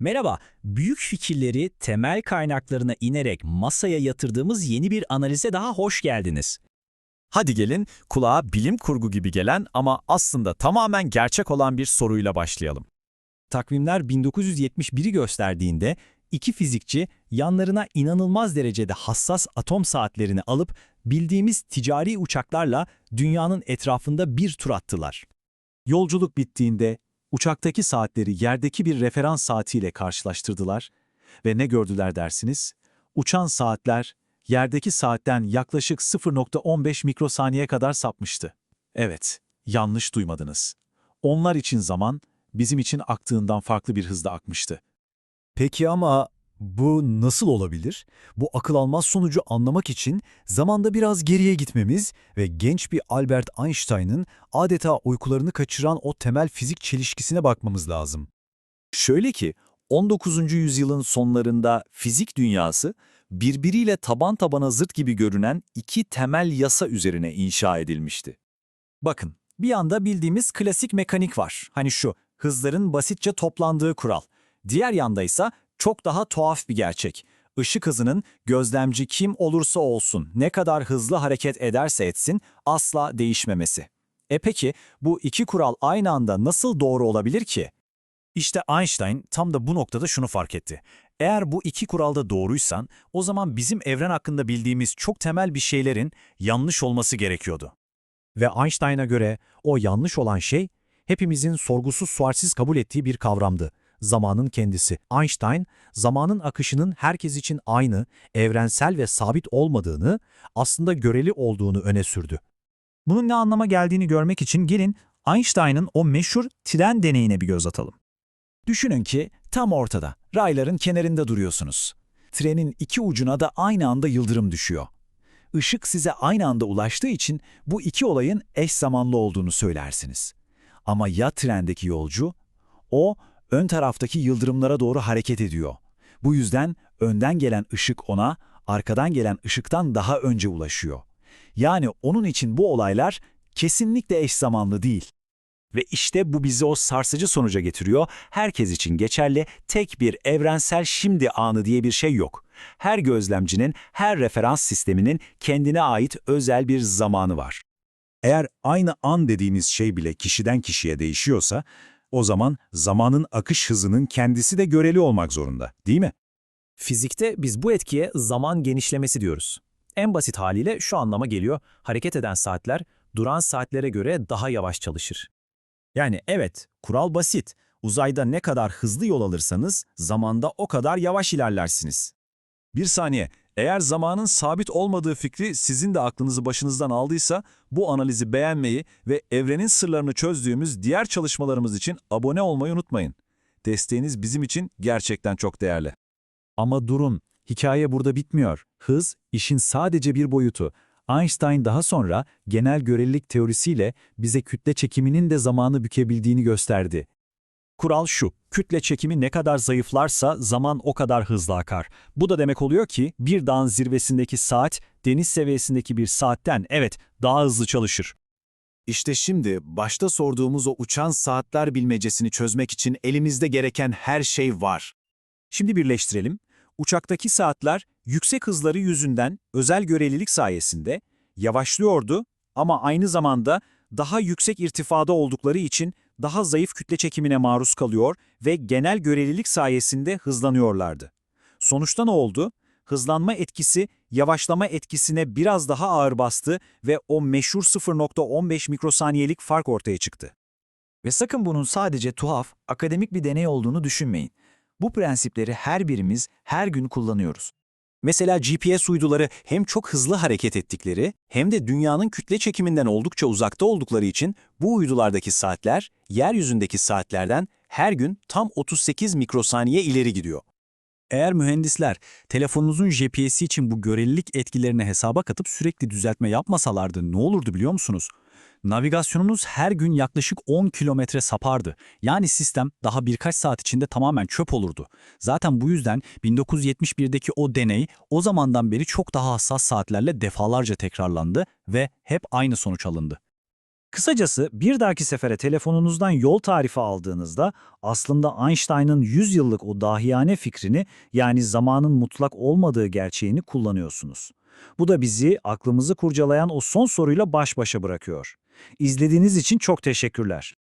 Merhaba, büyük fikirleri temel kaynaklarına inerek masaya yatırdığımız yeni bir analize daha hoş geldiniz. Hadi gelin kulağa bilim kurgu gibi gelen ama aslında tamamen gerçek olan bir soruyla başlayalım. Takvimler 1971'i gösterdiğinde iki fizikçi yanlarına inanılmaz derecede hassas atom saatlerini alıp bildiğimiz ticari uçaklarla dünyanın etrafında bir tur attılar. Yolculuk bittiğinde uçaktaki saatleri yerdeki bir referans saatiyle karşılaştırdılar ve ne gördüler dersiniz? Uçan saatler yerdeki saatten yaklaşık 0.15 mikrosaniye kadar sapmıştı. Evet, yanlış duymadınız. Onlar için zaman bizim için aktığından farklı bir hızda akmıştı. Peki ama bu nasıl olabilir? Bu akıl almaz sonucu anlamak için zamanda biraz geriye gitmemiz ve genç bir Albert Einstein'ın adeta uykularını kaçıran o temel fizik çelişkisine bakmamız lazım. Şöyle ki 19. yüzyılın sonlarında fizik dünyası birbiriyle taban tabana zıt gibi görünen iki temel yasa üzerine inşa edilmişti. Bakın, bir yanda bildiğimiz klasik mekanik var. Hani şu, hızların basitçe toplandığı kural. Diğer yanda ise çok daha tuhaf bir gerçek. Işık hızının gözlemci kim olursa olsun, ne kadar hızlı hareket ederse etsin asla değişmemesi. E peki bu iki kural aynı anda nasıl doğru olabilir ki? İşte Einstein tam da bu noktada şunu fark etti. Eğer bu iki kuralda doğruysan, o zaman bizim evren hakkında bildiğimiz çok temel bir şeylerin yanlış olması gerekiyordu. Ve Einstein'a göre o yanlış olan şey, hepimizin sorgusuz sualsiz kabul ettiği bir kavramdı. Zamanın kendisi. Einstein, zamanın akışının herkes için aynı, evrensel ve sabit olmadığını, aslında göreli olduğunu öne sürdü. Bunun ne anlama geldiğini görmek için gelin Einstein'ın o meşhur tren deneyine bir göz atalım. Düşünün ki tam ortada, rayların kenarında duruyorsunuz. Trenin iki ucuna da aynı anda yıldırım düşüyor. Işık size aynı anda ulaştığı için bu iki olayın eş zamanlı olduğunu söylersiniz. Ama ya trendeki yolcu? O, ön taraftaki yıldırımlara doğru hareket ediyor. Bu yüzden önden gelen ışık ona, arkadan gelen ışıktan daha önce ulaşıyor. Yani onun için bu olaylar kesinlikle eş zamanlı değil. Ve işte bu bizi o sarsıcı sonuca getiriyor. Herkes için geçerli tek bir evrensel şimdi anı diye bir şey yok. Her gözlemcinin, her referans sisteminin kendine ait özel bir zamanı var. Eğer aynı an dediğiniz şey bile kişiden kişiye değişiyorsa, o zaman zamanın akış hızının kendisi de göreli olmak zorunda, değil mi? Fizikte biz bu etkiye zaman genişlemesi diyoruz. En basit haliyle şu anlama geliyor, hareket eden saatler duran saatlere göre daha yavaş çalışır. Yani evet, kural basit. Uzayda ne kadar hızlı yol alırsanız zamanda o kadar yavaş ilerlersiniz. Bir saniye, eğer zamanın sabit olmadığı fikri sizin de aklınızı başınızdan aldıysa, bu analizi beğenmeyi ve evrenin sırlarını çözdüğümüz diğer çalışmalarımız için abone olmayı unutmayın. Desteğiniz bizim için gerçekten çok değerli. Ama durun, hikaye burada bitmiyor. Hız, işin sadece bir boyutu. Einstein daha sonra genel görelilik teorisiyle bize kütle çekiminin de zamanı bükebildiğini gösterdi. Kural şu, kütle çekimi ne kadar zayıflarsa zaman o kadar hızlı akar. Bu da demek oluyor ki bir dağın zirvesindeki saat deniz seviyesindeki bir saatten evet daha hızlı çalışır. İşte şimdi başta sorduğumuz o uçan saatler bilmecesini çözmek için elimizde gereken her şey var. Şimdi birleştirelim. Uçaktaki saatler yüksek hızları yüzünden özel görelilik sayesinde yavaşlıyordu ama aynı zamanda daha yüksek irtifada oldukları için daha zayıf kütle çekimine maruz kalıyor ve genel görelilik sayesinde hızlanıyorlardı. Sonuçta ne oldu? Hızlanma etkisi yavaşlama etkisine biraz daha ağır bastı ve o meşhur 0.15 mikrosaniyelik fark ortaya çıktı. Ve sakın bunun sadece tuhaf, akademik bir deney olduğunu düşünmeyin. Bu prensipleri her birimiz her gün kullanıyoruz. Mesela GPS uyduları hem çok hızlı hareket ettikleri hem de dünyanın kütle çekiminden oldukça uzakta oldukları için bu uydulardaki saatler yeryüzündeki saatlerden her gün tam 38 mikrosaniye ileri gidiyor. Eğer mühendisler telefonunuzun GPS'i için bu görelilik etkilerini hesaba katıp sürekli düzeltme yapmasalardı ne olurdu biliyor musunuz? Navigasyonunuz her gün yaklaşık 10 kilometre sapardı. Yani sistem daha birkaç saat içinde tamamen çöp olurdu. Zaten bu yüzden 1971'deki o deney o zamandan beri çok daha hassas saatlerle defalarca tekrarlandı ve hep aynı sonuç alındı. Kısacası bir dahaki sefere telefonunuzdan yol tarifi aldığınızda aslında Einstein'ın 100 yıllık o dahiyane fikrini yani zamanın mutlak olmadığı gerçeğini kullanıyorsunuz. Bu da bizi aklımızı kurcalayan o son soruyla baş başa bırakıyor. İzlediğiniz için çok teşekkürler.